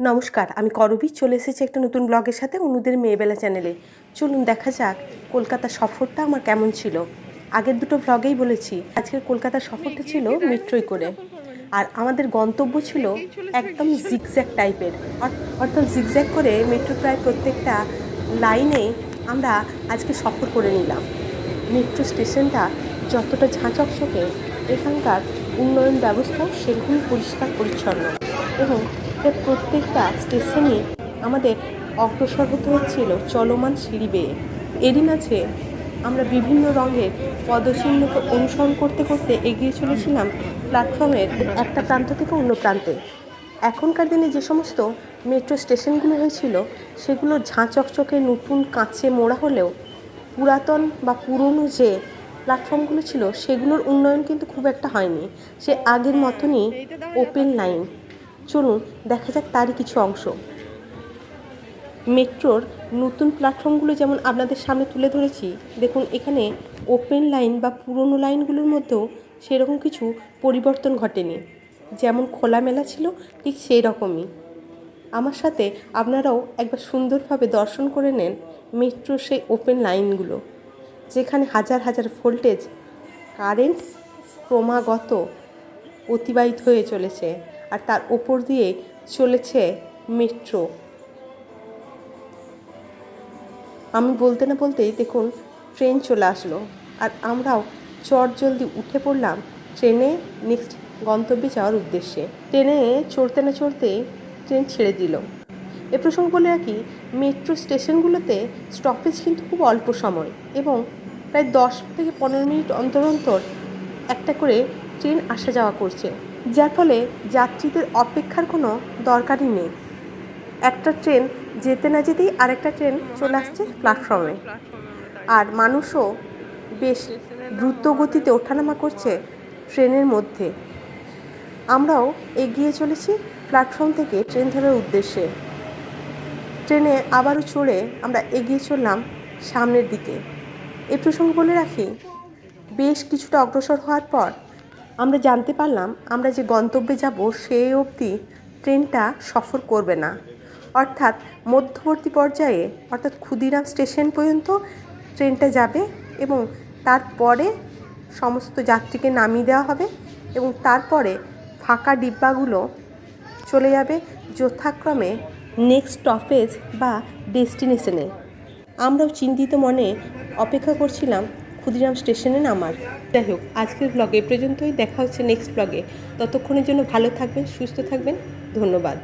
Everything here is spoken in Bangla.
নমস্কার, আমি করবি। চলে এসেছি একটা নতুন ব্লগের সাথে অনুদের মেয়েবেলা চ্যানেলে। চলুন দেখা যাক কলকাতা সফরটা আমার কেমন ছিল। আগের দুটো ব্লগেই বলেছি, আজকের কলকাতা সফরটা ছিল মেট্রোই করে। আর আমাদের গন্তব্য ছিল একদম জিগজ্যাক টাইপের অর্থাৎ জিগজ্যাক করে মেট্রো প্রায় প্রত্যেকটা লাইনে আমরা আজকে সফর করে নিলাম। মেট্রো স্টেশনটা যতটা ঝাঁচকচকে, এখানকার উন্নয়ন ব্যবস্থাও সেরকমই পরিষ্কার পরিচ্ছন্ন এবং এর প্রত্যেকটা স্টেশনে আমাদের অগ্রসর হতে হচ্ছিল চলমান সিঁড়ি বেয়ে। এরই মাঝে আমরা বিভিন্ন রঙের পদচিহ্নকে অনুসরণ করতে করতে এগিয়ে চলেছিলাম প্ল্যাটফর্মের একটা প্রান্ত থেকে অন্য প্রান্তে। এখনকার দিনে যে সমস্ত মেট্রো স্টেশনগুলো হয়েছিল, সেগুলো ঝাঁচকচকে নতুন কাঁচে মোড়া হলেও পুরাতন বা পুরনো যে প্ল্যাটফর্মগুলো ছিল, সেগুলোর উন্নয়ন কিন্তু খুব একটা হয়নি। সে আগের মতনই ওপেন লাইন চলুন দেখা যাক তারই কিছু অংশ। মেট্রোর নতুন প্ল্যাটফর্মগুলো যেমন আপনাদের সামনে তুলে ধরেছি, দেখুন এখানে ওপেন লাইন বা পুরনো লাইনগুলোর মধ্যেও সেরকম কিছু পরিবর্তন ঘটেনি। যেমন খোলামেলা ছিল, ঠিক সেই রকমই আমার সাথে আপনারাও একবার সুন্দরভাবে দর্শন করে নেন মেট্রোর সেই ওপেন লাইনগুলো যেখানে হাজার হাজার ভোল্টেজ কারেন্ট ক্রমাগত অতিবাহিত হয়ে চলেছে। আর তার ওপর দিয়ে চলেছে মেট্রো। আমি বলতে না বলতেই দেখুন, ট্রেন চলে আসলো আর আমরাও চট জলদি উঠে পড়লাম ট্রেনে নেক্সট গন্তব্যে যাওয়ার উদ্দেশ্যে। ট্রেনে চড়তে না চড়তে ট্রেন ছেড়ে দিল। এ প্রসঙ্গ বলে রাখি, মেট্রো স্টেশনগুলোতে স্টপেজ কিন্তু খুব অল্প সময় এবং প্রায় দশ থেকে পনেরো মিনিট অন্তর অন্তর একটা করে ট্রেন আসা যাওয়া করছে। যার ফলে যাত্রীদের অপেক্ষার কোনো দরকারই নেই। একটা ট্রেন যেতে না যেতেই আরেকটা ট্রেন চলে আসছে প্ল্যাটফর্মে আর মানুষও বেশ দ্রুত গতিতে ওঠানামা করছে ট্রেনের মধ্যে। আমরাও এগিয়ে চলেছি প্ল্যাটফর্ম থেকে ট্রেন ধরার উদ্দেশ্যে। ট্রেনে আবারও চড়ে আমরা এগিয়ে চললাম সামনের দিকে। এ প্রসঙ্গ বলে রাখি, বেশ কিছুটা অগ্রসর হওয়ার পর আমরা জানতে পারলাম, আমরা যে গন্তব্যে যাব সেই অবধি ট্রেনটা সফর করবে না। অর্থাৎ মধ্যবর্তী পর্যায়ে, অর্থাৎ ক্ষুদিরাম স্টেশন পর্যন্ত ট্রেনটা যাবে এবং তারপরে সমস্ত যাত্রীকে নামিয়ে দেওয়া হবে এবং তারপরে ফাঁকা ডিব্বাগুলো চলে যাবে যথাক্রমে নেক্সট স্টপেজ বা ডেস্টিনেশনে আমরাও চিন্তিত মনে অপেক্ষা করছিলাম ক্ষুদিরাম স্টেশনে নামার। যাই হোক, আজকের ব্লগে পর্যন্তই। দেখা হচ্ছে নেক্সট ব্লগে ততক্ষণের জন্য ভালো থাকবেন, সুস্থ থাকবেন। ধন্যবাদ।